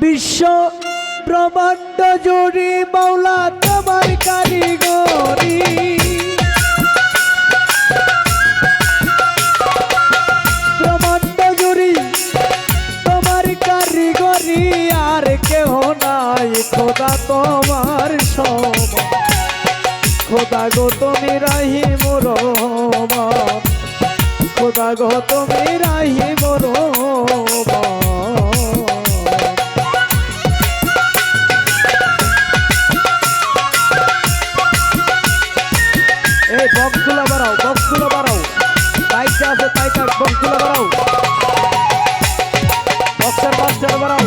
বিশ্ব ব্রহ্মাণ্ড জুড়ি মাওলা তোমার কারিগরি। ব্রহ্মাণ্ড জুড়ি তোমার কারিগরি, আর কেহ নাই। খোদা তোমার সম খোদা গো তুমি রাহি মোর খোদা গো, তুমি রাহি মোর এই বক্সগুলো বাড়াও বক্সগুলো বাড়াও। তাইটা আছে তাইটা বক্সগুলো বাড়াও। বক্সের মাস্টার বাড়াও।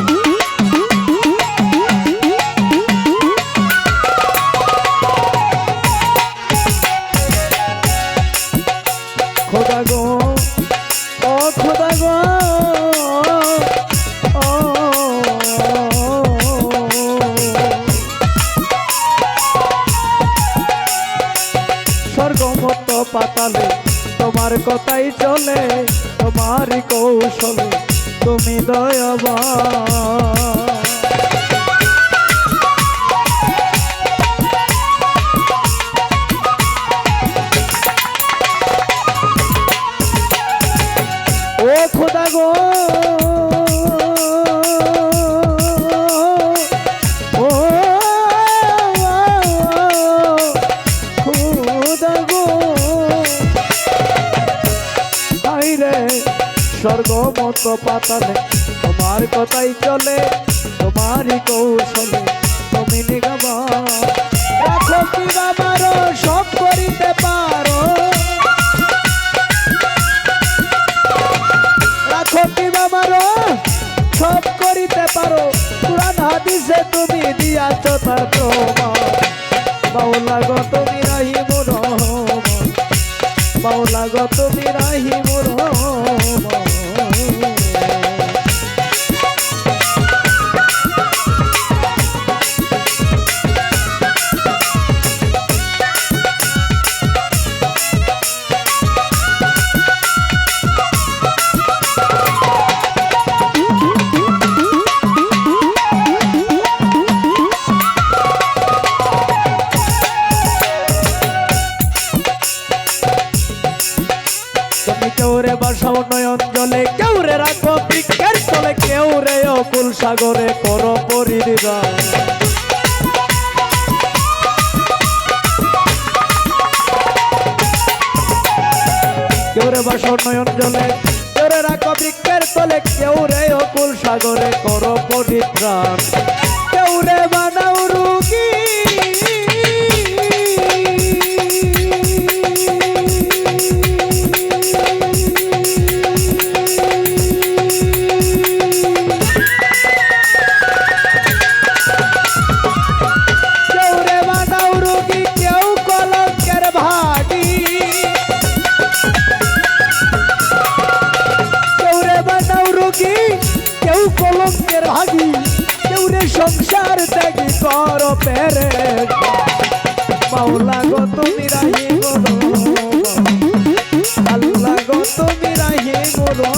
খোদা গো। স্বর্গমত পাতালে তোমার কথাই চলে তোমারই কৌশলে তুমি দয়াবা ও খোদা গো! স্বর্গমত পাতালে তোমার কথাই চলে, তোমারই কৌশলে, তুমি সব করিতে পারো। রাখো কি সব করিতে পারো। কোরআন হাদিসে তুমি দিয়াছ তার প্রমাণ। বাউলা গো তুমি রহমান বাউলা গো কেউরে বাসাও নয়ন জলে, কেউরে রাখো বৃক্ষের তলে, কেউরে অকুল সাগরে করো পরিদিবা কেউরে বাসাও নয়ন জলে, কেউরে রাখো বৃক্ষের তলে, কেউরে অকুল সাগরে করো পরিত্রাণ সংসার ত্যাগী কর পেরে। মাওলা গো তুমি রাহি গো আল্লাহ গো তুমি রাহি গো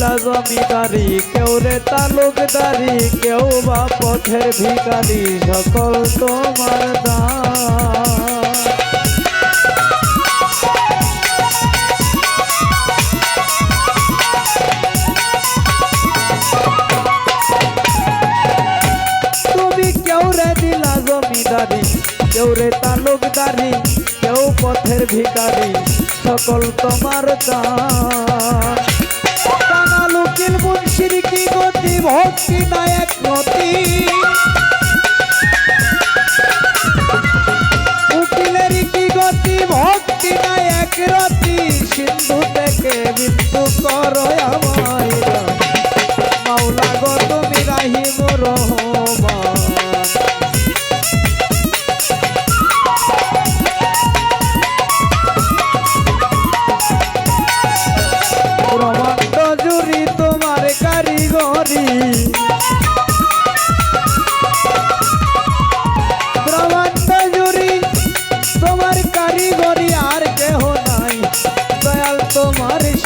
দিলা জমিদারি, কেউ রে তালুকদারি কেউ বা পথের ভিকারি সকল তোমার দান। জমিদারি, কেউ রে তালুকদারি কেউ পথের ভিকারি সকল তোমার দান। ভক্তি নায়ক নদী। উকিলের কি গতি? ভক্তি নায়ক রতি। সিন্ধু থেকে বিন্দু করয়া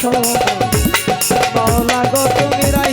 তোমার গো তুমি